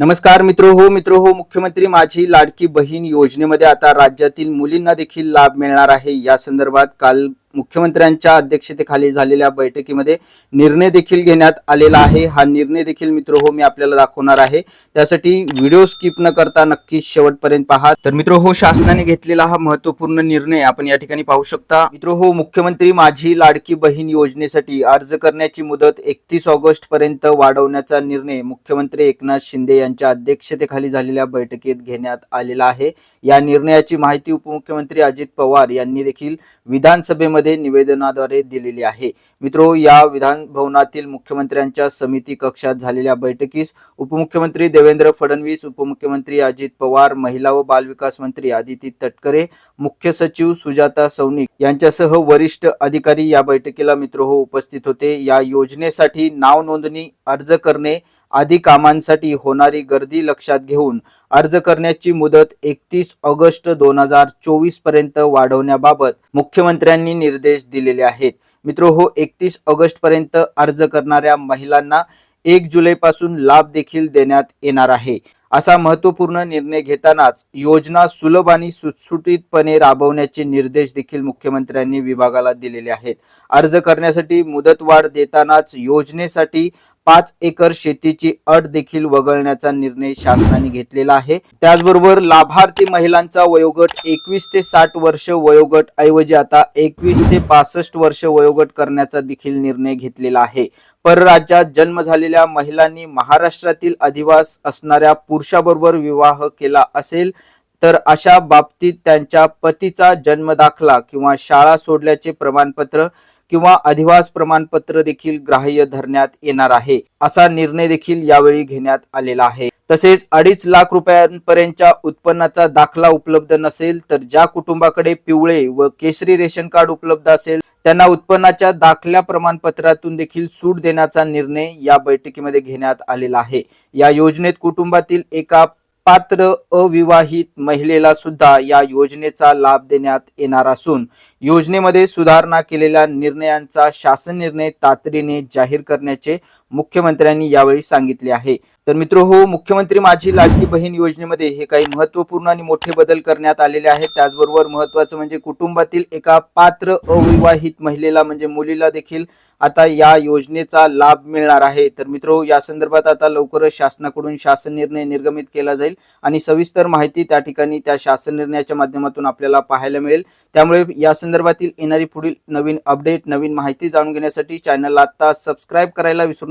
नमस्कार मित्र हो मित्र हो मुख्यमंत्री माझी लाडकी बहीण योजनेमध्ये आता राज्यातील मुलींना देखील लाभ मिळणार आहे. या संदर्भात काल मुख्यमंत्र्यांच्या अध्यक्षतेखाली झालेल्या बैठकीमध्ये निर्णय देखील घेण्यात आलेला आहे. हा निर्णय देखील मित्र हो मी आपल्याला दाखवणार आहे. त्यासाठी व्हिडिओ स्किप न करता नक्कीच शेवटपर्यंत पहा. तर मित्र हो शासनाने घेतलेला हा महत्त्वपूर्ण निर्णय आपण या ठिकाणी पाहू शकता. मित्र हो मुख्यमंत्री माझी लाडकी बहीण योजनेसाठी अर्ज करण्याची मुदत एकतीस ऑगस्ट पर्यंत वाढवण्याचा निर्णय मुख्यमंत्री एकनाथ शिंदे यांच्या अध्यक्षतेखाली झालेल्या बैठकीत घेण्यात आलेला आहे. या निर्णयाची माहिती उपमुख्यमंत्री अजित पवार यांनी देखील विधानसभेमध्ये निवेदनाद्वारे दिलेली आहे. मित्रो या विधान भवनातील मुख्यमंत्र्यांच्या समिती कक्षात झालेल्या बैठकीस उपमुख्यमंत्री देवेंद्र फडणवीस उपमुख्यमंत्री अजित पवार महिला व बालविकास मंत्री आदिती तटकरे मुख्य सचिव सुजाता सौनिक यांच्यासह वरिष्ठ अधिकारी या बैठकीला मित्र हो उपस्थित होते. या योजनेसाठी नाव नोंदणी अर्ज करणे आदी कामांसाठी होणारी गर्दी लक्षात घेऊन अर्ज करण्याची मुदत एकतीस ऑगस्ट दोन हजार चोवीसपर्यंत वाढवण्याबाबत मुख्यमंत्र्यांनी निर्देश दिलेले आहेत. मित्र हो एकतीस ऑगस्ट पर्यंत अर्ज करणाऱ्या महिलांना एक जुलै पासून लाभ देखील देण्यात येणार आहे. असा महत्त्वपूर्ण निर्णय घेतानाच योजना सुलभ आणि सुटसुटीतपणे राबवण्याचे निर्देश देखील मुख्यमंत्र्यांनी विभागाला दिलेले आहेत. अर्ज करण्यासाठी मुदतवाढ देतानाच योजनेसाठी पाच एकर शेतीची अट देखील वगळण्याचा निर्णय शासनाने घेतलेला आहे. त्याचबरोबर लाभार्थी महिलांचा वयोगट एकवीस ते साठ वर्ष वयोगट ऐवजी आता एकवीस ते पासष्ट वर्ष वयोगट करण्याचा देखील निर्णय घेतलेला आहे. परराज्यात जन्म झालेल्या महिलांनी महाराष्ट्रातील अधिवास असणाऱ्या पुरुषाबरोबर विवाह केला असेल तर अशा बाबतीत त्यांच्या पतीचा जन्म दाखला किंवा शाळा सोडल्याचे प्रमाणपत्र किंवा अधिवास प्रमाणपत्र देखील ग्राह्य धरण्यात येणार आहे. असा निर्णय देखील यावेळी घेण्यात आलेला आहे. तसेच अडीच लाख रुपयांपर्यंतच्या उत्पन्नाचा दाखला उपलब्ध नसेल तर ज्या कुटुंबाकडे पिवळे व केशरी रेशन कार्ड उपलब्ध असेल त्यांना उत्पन्नाच्या दाखल्या प्रमाणपत्रातून देखील सूट देण्याचा निर्णय या बैठकीमध्ये घेण्यात आलेला आहे. या योजनेत कुटुंबातील एका पात्र अविवाहित महिलेला सुद्धा या योजनेचा लाभ देण्यात येणार असून योजनेमध्ये सुधारणा केलेल्या निर्णयांचा शासन निर्णय तातडीने जाहीर करण्याचे मुख्यमंत्र्यांनी यावेळी सांगितले आहे. तर मित्र हो मुख्यमंत्री माझी लाडकी बहीण योजनेमध्ये हे काही महत्त्वपूर्ण आणि मोठे बदल करण्यात आलेले आहेत. त्याचबरोबर महत्वाचं म्हणजे कुटुंबातील एका पात्र अविवाहित महिलेला म्हणजे मुलीला देखील आता या योजनेचा लाभ मिळणार आहे. तर मित्र या संदर्भात आता लवकरच शासनाकडून शासन निर्णय निर्गमित केला जाईल आणि सविस्तर माहिती त्या ठिकाणी त्या शासन निर्णयाच्या माध्यमातून आपल्याला पाहायला मिळेल. त्यामुळे या संदर्भातील येणारी पुढील नवीन अपडेट नवीन माहिती जाणून घेण्यासाठी चॅनलला आता सबस्क्राईब करायला विसरू